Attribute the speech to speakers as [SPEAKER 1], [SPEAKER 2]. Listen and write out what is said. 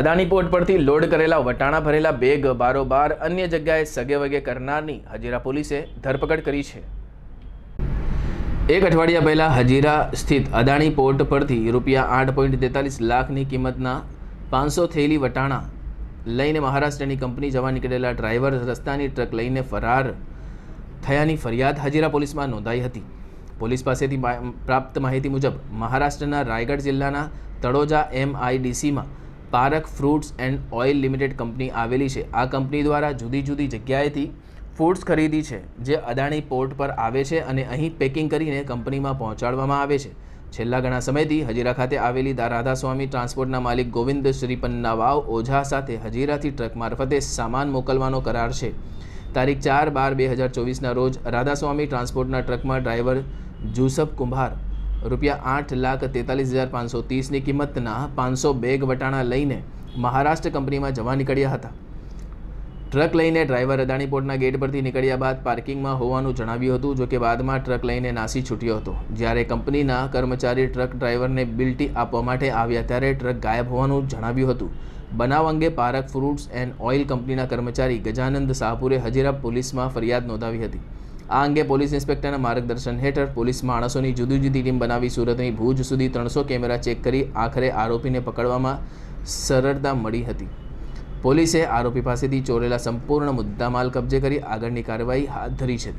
[SPEAKER 1] Adani port પરથી load કરેલા વટાણા ભરેલા બેગ, બારોબાર અન્ય જગ્યાએ સગે વગે કરનારની હજીરા પોલીસે ધરપકડ કરી છે. એક અઠવાડિયા પહેલા હજીરા સ્થિત અદાણી પોર્ટ પરથી રૂપિયા આઠ પોઈન્ટ તેતાલીસ લાખની કિંમતના પાંચસો થેલી વટાણા લઈને મહારાષ્ટ્રની કંપની જવા નીકળેલા ડ્રાઈવર રસ્તાની ટ્રક લઈને ફરાર થયાની ફરિયાદ હજીરા પોલીસમાં નોંધાઈ હતી. પોલીસ પાસેથી પ્રાપ્ત માહિતી મુજબ મહારાષ્ટ્રના રાયગઢ જિલ્લાના Taloja એમઆઈડીસીમાં Parak fruits and oil limited company આવેલી છે. આ કંપની દ્વારા જુદી જુદી જગ્યાએથી ફૂડ્સ ખરીદી છે, જે અદાણી પોર્ટ પર આવે છે અને અહીં પેકિંગ કરીને કંપનીમાં પહોંચાડવામાં આવે છે. છેલ્લા ઘણા સમયથી હજીરા ખાતે આવેલી રાધાસ્વામી ટ્રાન્સપોર્ટના માલિક ગોવિંદ શ્રીપન્ના વાવ ઓઝા સાથે હજીરાથી ટ્રક મારફતે સામાન મોકલવાનો કરાર છે. તારીખ ચાર બાર બે હજાર ચોવીસના રોજ રાધાસ્વામી ટ્રાન્સપોર્ટના ટ્રકમાં ડ્રાઈવર જુસફ કુંભાર રૂપિયા આઠ લાખ તેતાલીસ હજાર પાંચસો ત્રીસની કિંમતના પાંચસો બેગ વટાણા લઈને મહારાષ્ટ્ર કંપનીમાં જવા નીકળ્યા હતા. ટ્રક લઈને ડ્રાઈવર અદાણી પોર્ટના ગેટ પરથી નીકળ્યા બાદ પાર્કિંગમાં હોવાનું જણાવ્યું હતું, જોકે બાદમાં ટ્રક લઈને નાસી છૂટ્યો હતો. જ્યારે કંપનીના કર્મચારી ટ્રક ડ્રાઈવરને બિલ્ટી આપવા માટે આવ્યા ત્યારે ટ્રક ગાયબ હોવાનું જણાવ્યું હતું. બનાવ અંગે પારક ફ્રૂટ્સ એન્ડ ઓઇલ કંપનીના કર્મચારી ગજાનંદ શાહપુરે હજીરા પોલીસમાં ફરિયાદ નોંધાવી હતી. આ અંગે પોલીસ ઇન્સ્પેક્ટરના માર્ગદર્શન હેઠળ પોલીસ માણસોની જુદી જુદી ટીમ બનાવી સુરતની ભુજ સુધી ત્રણસો કેમેરા ચેક કરી આખરે આરોપીને પકડવામાં સરળતા મળી હતી. પોલીસે આરોપી પાસેથી ચોરેલા સંપૂર્ણ મુદ્દામાલ કબજે કરી આગળની કાર્યવાહી હાથ ધરી છે.